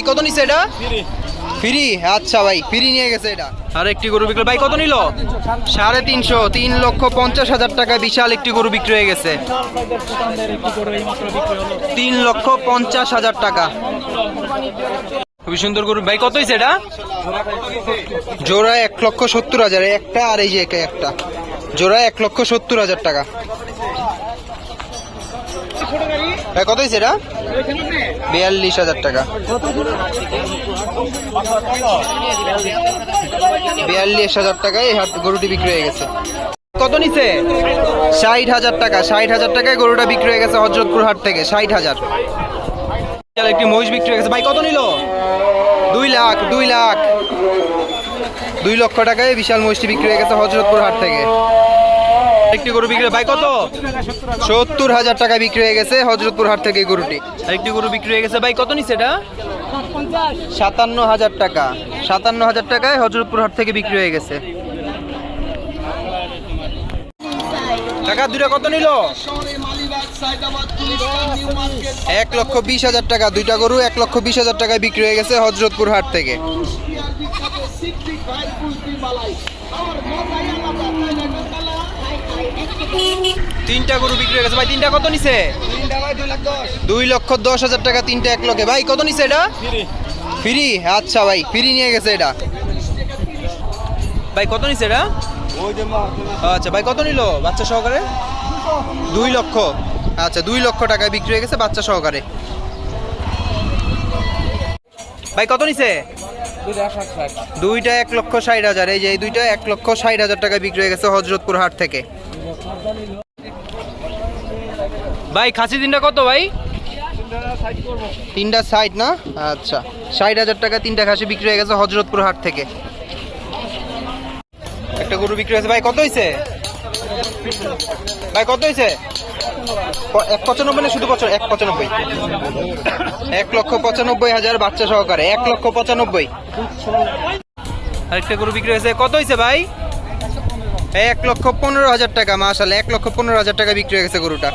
ভাই কত নিছে এটা? ফ্রি। আচ্ছা ভাই ফ্রি নিয়ে গেছে এটা। আর একটি গরু বিক্রি ভাই কত নিল? সাড়ে তিনশো তিন লক্ষ পঞ্চাশ হাজার টাকা বিশাল একটি গরু বিক্রি হয়ে গেছে। তিন লক্ষ পঞ্চাশ হাজার টাকা। খুবই সুন্দর গরু ভাই কত হয়েছে এটা? জোড়া এক লক্ষ সত্তর হাজার একটা আর এই যে একে একটা। জোড়া এক লক্ষ সত্তর হাজার টাকা। ভাই কত হয়েছে এটা? বিয়াল্লিশ হাজার টাকা। বিয়াল্লিশ হাজার টাকায় এই হাট গরুটি বিক্রি হয়ে গেছে। কত নিছে? ষাট হাজার টাকা। ষাট হাজার টাকায় গরুটা বিক্রি হয়ে গেছে হজরতপুর হাট থেকে। ষাট হাজার। একটি মহিষ বিক্রি হয়ে গেছে। ভাই, কত নিল? দুই লাখ দুই লাখ। দুই লক্ষ টাকায় বিশাল মহিষটি বিক্রি হয়ে গেছে হজরতপুর হাট থেকে। একটি গরু বিক্রি ভাই কত? সত্তর হাজার টাকা বিক্রি হয়ে গেছে হজরতপুর হাট থেকে গরুটি। একটি গরু বিক্রি হয়ে গেছে। ভাই কত নিছে এটা? সাতান্ন হাজার টাকা। সাতান্ন হাজার টাকায় হজরতপুর হাট থেকে বিক্রি হয়ে গেছে। টাকা দুটা কত নিল? এক লক্ষ বিশ হাজার টাকা। দুইটা গরু এক লক্ষ বিশ হাজার টাকায় বিক্রি হয়ে গেছে হজরতপুর হাট থেকে। তিনটা গরু বিক্রি হয়ে গেছে। ভাই তিনটা কত নিছে? দুই লক্ষ দশ হাজার টাকা তিনটা এক লক্ষে ভাই কত নিছে এটা? ফ্রি। আচ্ছা ভাই ফ্রি নিয়ে গেছে এটা। ভাই কত নিছে এটা? আচ্ছা ভাই কত নিল বাচ্চা সহকারে? দুই লক্ষ। আচ্ছা দুই লক্ষ টাকায় বিক্রি হয়ে গেছে বাচ্চা সহকারে। ভাই কত নিছে? দুইটা এক লক্ষ ষাট। হাজার। এই যে দুইটা এক লক্ষ ষাট হাজার টাকায় বিক্রি হয়ে গেছে হজরতপুর হাট থেকে। ভাই খাসি তিনটা কত ভাই? তিনটা সাইড না? আচ্ছা। ষাট হাজার টাকা তিনটা খাসি বিক্রি হয়ে গেছে হজরতপুর হাট থেকে। একটা গরু বিক্রি হয়েছে। ভাই, কত হয়েছে ভাই, কত হয়েছে এক পঁচানব্বই না শুধু পঁচানব্বই এক পঁচানব্বই? এক লক্ষ পঁচানব্বই হাজার বাচ্চা সহকারে। এক লক্ষ পঁচানব্বই। আরেকটা গরু বিক্রি হয়েছে। কত হয়েছে ভাই? এক লক্ষ পনেরো হাজার টাকা মাসাল এক লক্ষ পনেরো হাজার টাকা বিক্রি হয়ে গেছে গরুটা।